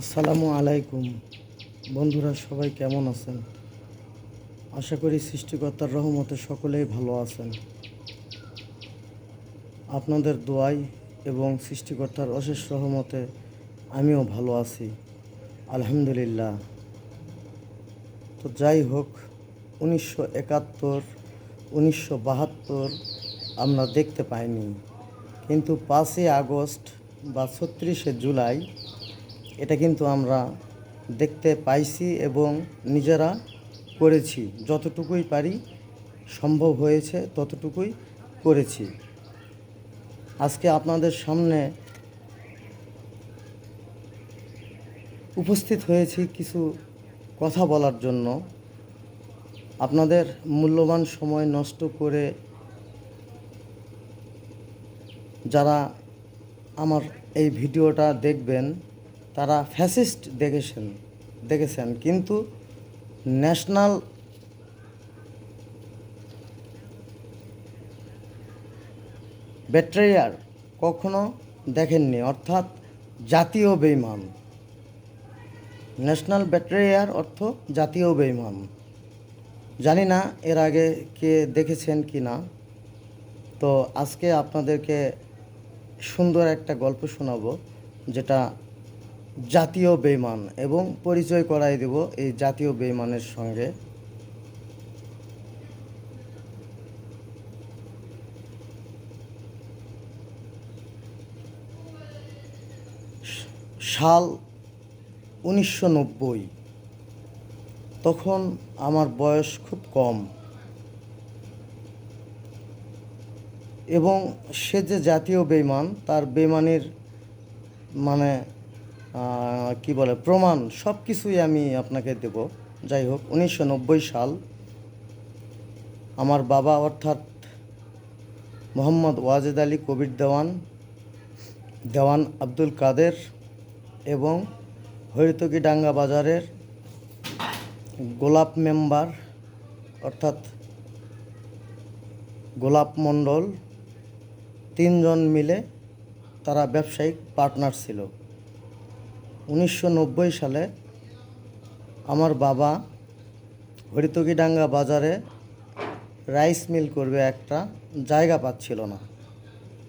আসসালামু আলাইকুম। বন্ধুরা, সবাই কেমন আছেন? আশা করি সৃষ্টিকর্তার রহমতে সকলেই ভালো আছেন। আপনাদের দোয়াই এবং সৃষ্টিকর্তার অশেষ রহমতে আমিও ভালো আছি, আলহামদুলিল্লাহ। তো যাই হোক, উনিশশো একাত্তর, উনিশশো বাহাত্তর আমরা দেখতে পাইনি। কিন্তু পাঁচই আগস্ট বা ছত্রিশে জুলাই এটা কিন্তু আমরা দেখতে পাইছি এবং নিজেরা করেছি। যতটুকুই পারি সম্ভব হয়েছে ততটুকুই করেছি। আজকে আপনাদের সামনে উপস্থিত হয়েছি কিছু কথা বলার জন্য। আপনাদের মূল্যবান সময় নষ্ট করে যারা আমার এই ভিডিওটা দেখবেন তারা ফ্যাসিস্ট দেখেছেন দেখেছেন। কিন্তু ন্যাশনাল ব্যাট্রিয়ার কখনো দেখেননি, অর্থাৎ জাতীয় বেইমান। ন্যাশনাল ব্যাট্রিয়ার অর্থ জাতীয় বেইমান। জানি না এর আগে কে দেখেছেন কি না। তো আজকে আপনাদেরকে সুন্দর একটা গল্প শোনাবো, যেটা জাতীয় বেইমান এবং পরিচয় করাই দেব এই জাতীয় বেইমানের সঙ্গে। সাল উনিশশো নব্বই। তখন আমার বয়স খুব কম। এবং সে যে জাতীয় বেইমান, তার বেইমানির মানে কি বলে, প্রমাণ সব কিছুই আমি আপনাকে দেব। যাই হোক, উনিশশো নব্বই সাল আমার বাবা অর্থাৎ মোহাম্মদ ওয়াজেদ আলী কবির দেওয়ান দেওয়ান আব্দুল কাদের এবং হরিতকি ডাঙ্গা বাজারের গোলাপ মেম্বার, অর্থাৎ গোলাপ মণ্ডল, তিনজন মিলে তারা ব্যবসায়িক পার্টনার ছিল। উনিশশো নব্বই সালে আমার বাবা হরিতকিডাঙ্গা বাজারে রাইস মিল করবে একটা জায়গা পাচ্ছিল না।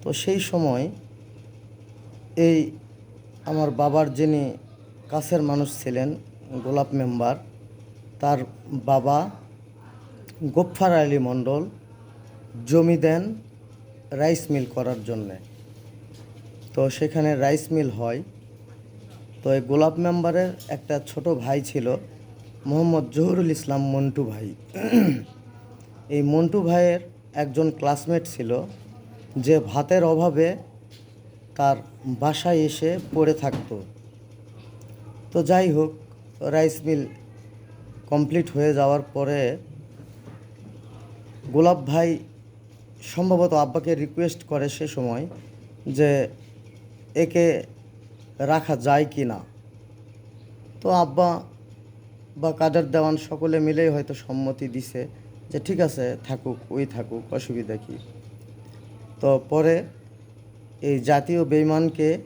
তো সেই সময় এই আমার বাবার যিনি কাছের মানুষ ছিলেন, গোলাপ মেম্বার, তার বাবা গোফার আলী মণ্ডল জমি দেন রাইস মিল করার জন্যে। তো সেখানে রাইস মিল হয়। তো এই গোলাপ মেম্বারের একটা ছোট ভাই ছিল, মোহাম্মদ জহুরুল ইসলাম মন্টু ভাই। এই মন্টু ভাইয়ের একজন ক্লাসমেট ছিল, যে ভাতের অভাবে তার বাসায় এসে পড়ে থাকতো। তো যাই হোক, রাইস মিল কমপ্লিট হয়ে যাওয়ার পরে গোলাপ ভাই সম্ভবত আব্বাকে রিকোয়েস্ট করে সে সময় যে, একে রাখা যায় কি না? তো আব্বা বা কাদের দেওয়ান সকলে মিলেই হয়তো সম্মতি দিছে যে ঠিক আছে, থাকুক, ওই থাকুক, অসুবিধা কি? তো পরে এই জাতীয় বেইমানকে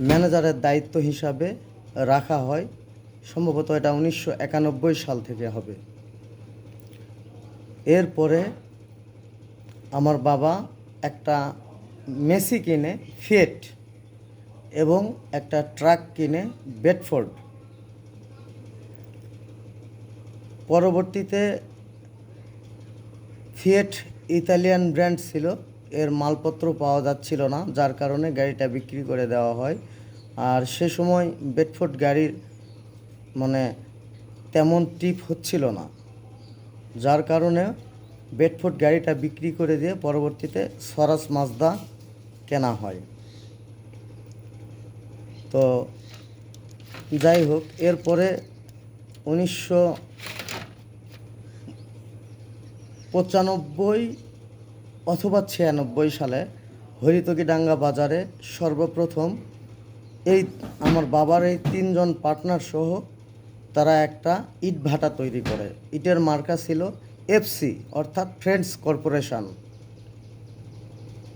ম্যানেজারের দায়িত্ব হিসাবে রাখা হয়। সম্ভবত এটা উনিশশো একানব্বই সাল থেকে হবে। এরপরে আমার বাবা একটা মেসি কিনে ফিয়েট এবং একটা ট্রাক কিনে বেডফোর্ড পরবর্তীতে ফিয়েট ইতালিয়ান ব্র্যান্ড ছিল, এর মালপত্র পাওয়া যাচ্ছিল না, যার কারণে গাড়িটা বিক্রি করে দেওয়া হয়। আর সে সময় বেডফোর্ড গাড়ির মানে তেমন টিপ হচ্ছিল না, যার কারণে বেডফোর্ড গাড়িটা বিক্রি করে দিয়ে পরবর্তীতে স্বরাজ মাজদা কেনা হয়। তো যাই হোক, এরপরে উনিশশো পঁচানব্বই অথবা ছিয়ানব্বই সালে হরিতকিডাঙ্গা বাজারে সর্বপ্রথম এই আমার বাবার এই তিনজন পার্টনার সহ তারা একটা ইট ভাটা তৈরি করে। ইটের মার্কা ছিল এফসি, অর্থাৎ ফ্রেন্ডস কর্পোরেশন।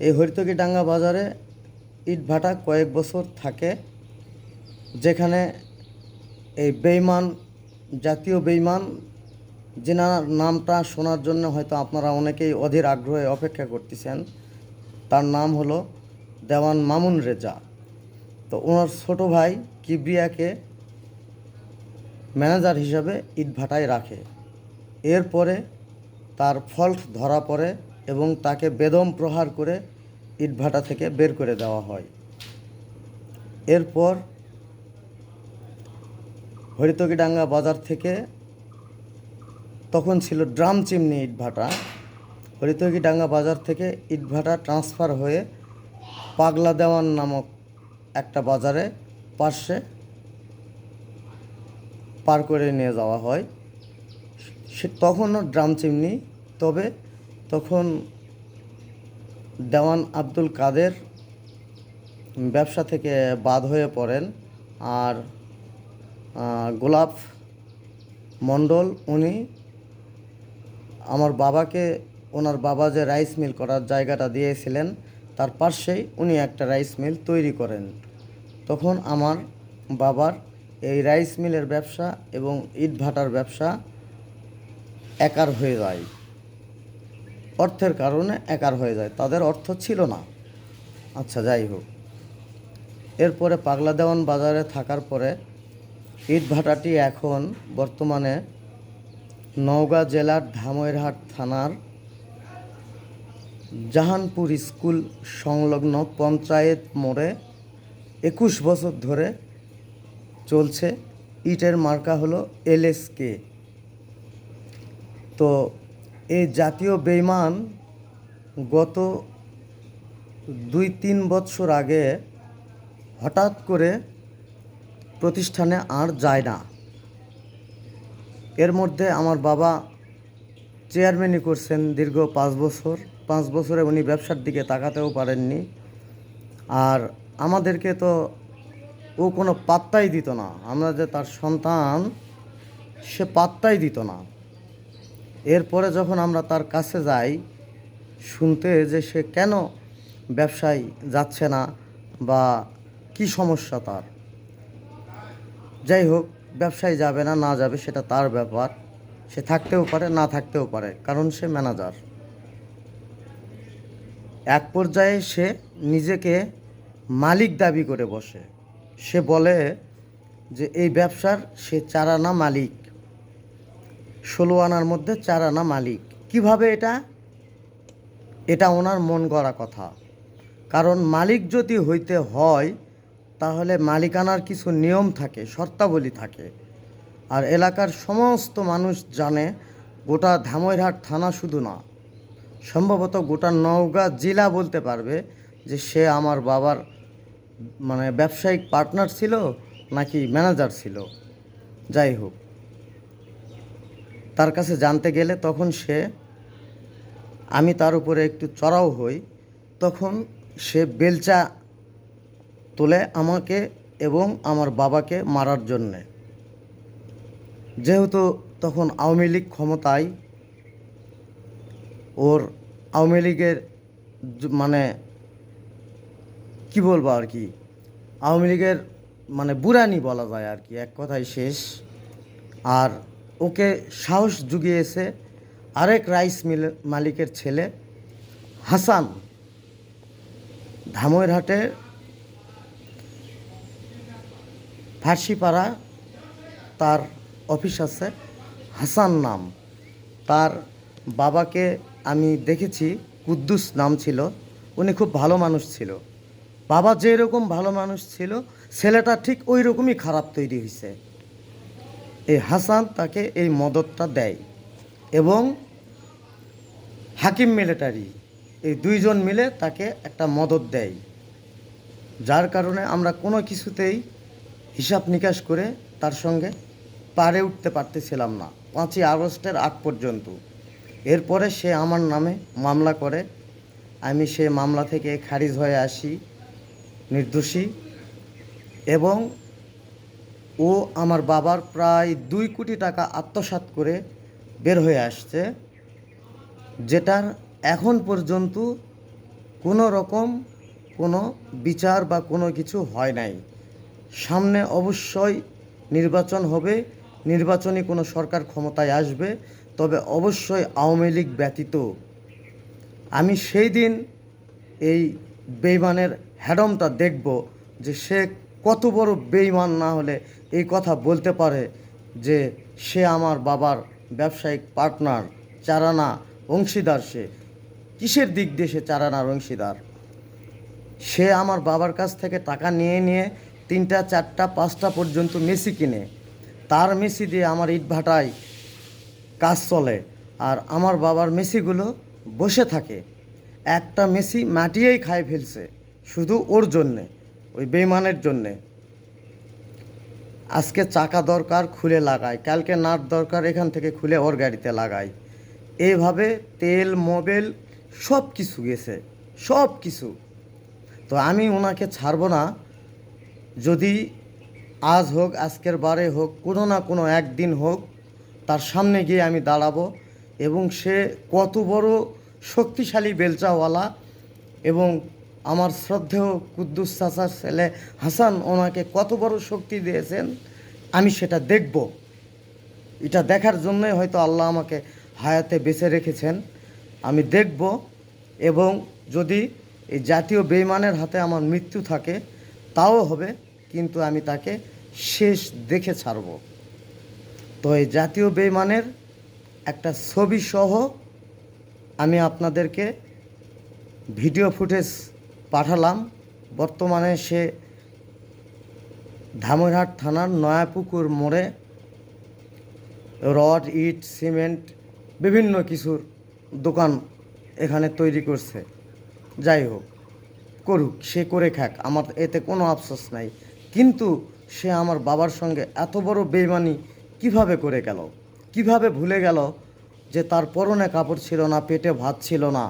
এই হরিতকিডাঙ্গা বাজারে ইট ভাটা কয়েক বছর থাকে, যেখানে এই বেইমান, জাতীয় বেইমান, যেনার নামটা শোনার জন্য হয়তো আপনারা অনেকেই অধীর আগ্রহে অপেক্ষা করতেছেন, তার নাম হলো দেওয়ান মামুন রেজা। তো ওনার ছোট ভাই কিবরিয়াকে ম্যানেজার হিসাবে ইটভাটায় রাখে। এরপরে তার ফল্ট ধরা পড়ে এবং তাকে বেদম প্রহার করে ইটভাটা থেকে বের করে দেওয়া হয়। এরপর হরিতকিডাঙ্গা বাজার থেকে তখন ছিল ড্রাম চিমনি ইটভাটা। হরিতকিডাঙ্গা বাজার থেকে ইটভাটা ট্রান্সফার হয়ে পাগলা দেওয়ান নামক একটা বাজারে পার্শ্বে পার করে নিয়ে যাওয়া হয়। সে তখনও ড্রাম চিমনি, তবে তখন দেওয়ান আব্দুল কাদের ব্যবসা থেকে বাদ হয়ে পড়েন আর গোলাপ মণ্ডল উনি আমার বাবাকে, ওনার বাবা যে রাইস মিল করার জায়গাটা দিয়েছিলেন, তার পাশেই উনি একটা রাইস মিল তৈরি করেন। তখন আমার বাবার এই রাইস মিলের ব্যবসা এবং ইট ভাটার ব্যবসা একার হয়ে যায়। অর্থের কারণে একার হয়ে যায়, তাদের অর্থ ছিল না। আচ্ছা যাই হোক। এরপরে পাগলা দেওয়ান বাজারে থাকার পরে ইট ভাটাটি এখন বর্তমানে নওগাঁ জেলার ধামইরহাট থানার জাহানপুর স্কুল সংলগ্ন পঞ্চায়েত মোড়ে একুশ বছর ধরে চলছে। ইটের মার্কা হলো এলএসকে তো এই জাতীয় বেইমান গত দুই তিন বৎসর আগে হঠাৎ করে প্রতিষ্ঠানে আর যায় না। এর মধ্যে আমার বাবা চেয়ারম্যানই করছেন দীর্ঘ পাঁচ বছর। পাঁচ বছরে উনি ব্যবসার দিকে তাকাতেও পারেননি। আর আমাদেরকে তো ও কোনো পাত্তাই দিত না। আমরা যে তার সন্তান, সে পাত্তাই দিত না। এরপরে যখন আমরা তার কাছে যাই, শুনতে যে সে কেন ব্যবসায় যাচ্ছে না বা কি সমস্যা তার? যাই হোক, ব্যবসায় যাবে না না যাবে সেটা তার ব্যাপার। সে থাকতেও পারে, না থাকতেও পারে, কারণ সে ম্যানেজার। এক পর্যায়ে সে নিজেকে মালিক দাবি করে বসে। সে বলে যে, এই ব্যবসার সে চার আনা মালিক। ষোলো আনার মধ্যে চার আনা মালিক। কীভাবে এটা? এটা ওনার মন গড়া কথা। কারণ মালিক যদি হইতে হয়, তাহলে মালিকানার কিছু নিয়ম থাকে, শর্তাবলী থাকে। আর এলাকার সমস্ত মানুষ জানে, গোটা ধামইরহাট থানা শুধু না, সম্ভবত গোটা নওগাঁ জেলা বলতে পারবে যে সে আমার বাবার মানে ব্যবসায়িক পার্টনার ছিল নাকি ম্যানেজার ছিল। যাই হোক তার কাছে জানতে গেলে তখন সে, আমি তার উপরে একটু চড়াও হই, তখন সে বেলচা তোলে আমাকে এবং আমার বাবাকে মারার জন্যে। যেহেতু তখন আওয়ামী লীগ ক্ষমতায়, ওর আওয়ামী লীগের মানে কি বলব আর কি, আওয়ামী লীগের মানে বুড়ানি বলা যায় আর কি, এক কথায় শেষ। আর ওকে সাহস জুগিয়েছে আরেক রাইস মিল মালিকের ছেলে হাসান ধামইরহাটে ফার্সিপাড়া তার অফিস আছে। হাসান নাম। তার বাবাকে আমি দেখেছি, কুদ্দুস নাম ছিল। উনি খুব ভালো মানুষ ছিল। বাবা যেরকম ভালো মানুষ ছিল, ছেলেটা ঠিক ওই রকমই খারাপ তৈরি হয়েছে এই হাসান তাকে এই মদতটা দেয় এবং হাকিম মিলিটারি, এই দুইজন মিলে তাকে একটা মদত দেয়। যার কারণে আমরা কোনো কিছুতেই হিসাব নিকাশ করে তার সঙ্গে পারে উঠতে পারতেছিলাম না, পাঁচই আগস্টের আগ পর্যন্ত। এরপরে সে আমার নামে মামলা করে। আমি সে মামলা থেকে খারিজ হয়ে আসি, নির্দোষী এবং ও আমার বাবার প্রায় দুই কোটি টাকা আত্মসাৎ করে বের হয়ে আসছে, যেটার এখন পর্যন্ত কোনো রকম কোনো বিচার বা কোনো কিছু হয় নাই। সামনে অবশ্যই নির্বাচন হবে, নির্বাচনী কোনো সরকার ক্ষমতায় আসবে, তবে অবশ্যই আওয়ামী লীগ ব্যতীত। আমি সেই দিন এই বেইমানের হ্যাডমটা দেখব যে সে কত বড় বেইমান না হলে এই কথা বলতে পারে যে সে আমার বাবার ব্যবসায়িক পার্টনার, চারানা অংশীদার সে। কিসের দিক দিয়ে সে চারানার অংশীদার? সে আমার বাবার কাছ থেকে টাকা নিয়ে নিয়ে তিনটা, চারটা, পাঁচটা পর্যন্ত মেসি কিনে। তার মেসি দিয়ে আমার ইট ভাটায় কাজ চলে আর আমার বাবার মেসিগুলো বসে থাকে। একটা মেসি মাটিয়েই খায় ফেলছে, শুধু ওর জন্যে, ওই বেইমানের জন্যে। আজকে চাকা দরকার, খুলে লাগায় কালকে নাট দরকার, এখান থেকে খুলে ওর গাড়িতে লাগাই। এইভাবে তেল, মোবিল সব কিছু গেছে। সব কিছু তো আমি ওনাকে ছাড়বো না। যদি আজ হোক, আজকের বারে হোক, কোনো না কোনো একদিন হোক, তার সামনে গিয়ে আমি দাঁড়াবো এবং সে কত বড় শক্তিশালী বেলচাওয়ালা এবং আমার শ্রদ্ধেয় কুদ্দুস চাচার ছেলে হাসান ওনাকে কত বড় শক্তি দিয়েছেন, আমি সেটা দেখব। এটা দেখার জন্যই হয়তো আল্লাহ আমাকে হায়াতে বেঁচে রেখেছেন। আমি দেখব এবং যদি এই জাতীয় বেইমানের হাতে আমার মৃত্যু থাকে, তাও হবে, কিন্তু আমি তাকে শেষ দেখে ছাড়ব। তো এই জাতীয় বেইমানের একটা ছবি সহ আমি আপনাদেরকে ভিডিও ফুটেজ পাঠালাম। বর্তমানে সে ধামইরহাট থানার নয়াপুকুর মোড়ে রড, ইট, সিমেন্ট, বিভিন্ন কিছুর দোকান এখানে তৈরি করছে। যাই হোক, করুক, সে করে খাক, আমার এতে কোনো আফসোস নাই। কিন্তু সে আমার বাবার সঙ্গে এত বড় বেইমানি কীভাবে করে গেল? কীভাবে ভুলে গেল যে তার পরনে কাপড় ছিল না, পেটে ভাত ছিল না?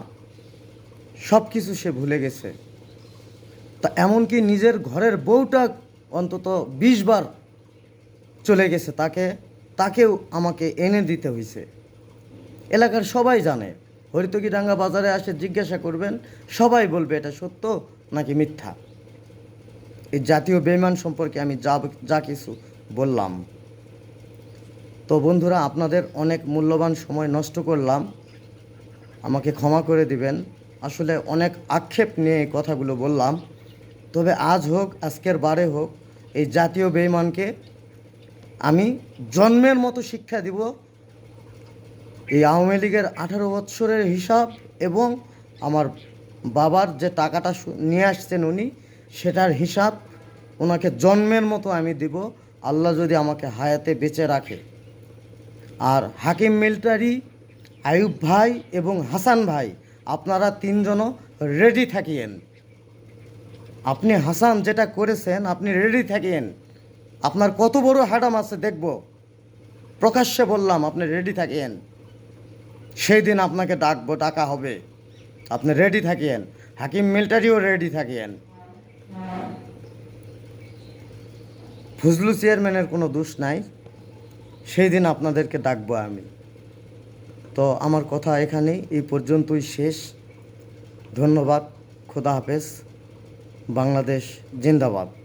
সব কিছু সে ভুলে গেছে। তা এমনকি নিজের ঘরের বউটা অন্তত বিশ বার চলে গেছে, তাকে, তাকেও আমাকে এনে দিতে হয়েছে এলাকার সবাই জানে। হরিতকিডাঙ্গা বাজারে আসে, জিজ্ঞাসা করবেন, সবাই বলবে এটা সত্য নাকি মিথ্যা? এই জাতীয় বেইমান সম্পর্কে আমি যা যা কিছু বললাম। তো বন্ধুরা, আপনাদের অনেক মূল্যবান সময় নষ্ট করলাম। আমাকে ক্ষমা করে দিবেন। আসলে অনেক আক্ষেপ নিয়ে কথাগুলো বললাম। তবে আজ হোক, আজকের বারে হোক, এই জাতীয় বেইমানকে আমি জন্মের মতো শিক্ষা দিব। এই আওয়ামী লীগের আঠারো বৎসরের হিসাব এবং আমার বাবার যে টাকাটা নিয়ে আসছেন উনি, সেটার হিসাব ওনাকে জন্মের মতো আমি দিব। আল্লাহ যদি আমাকে হায়াতে বেঁচে রাখে। আর হাকিম মিলিটারি আয়ুব ভাই এবং হাসান ভাই, আপনারা তিনজনও রেডি থাকিয়েন। আপনি হাসান যেটা করেছেন, আপনি রেডি থাকেন। আপনার কত বড় হ্যাডাম আছে দেখব। প্রকাশ্যে বললাম, আপনি রেডি থাকেন। সেই দিন আপনাকে ডাকবো, ডাকা হবে। আপনি রেডি থাকেন। হাকিম মিলিটারিও রেডি থাকেন। ফজলু চেয়ারম্যানের কোনো দোষ নাই। সেই দিন আপনাদেরকে ডাকবো আমি। তো আমার কথা এখানেই, এই পর্যন্তই শেষ। ধন্যবাদ, খোদা হাফেজ। বাংলাদেশ জিন্দাবাদ।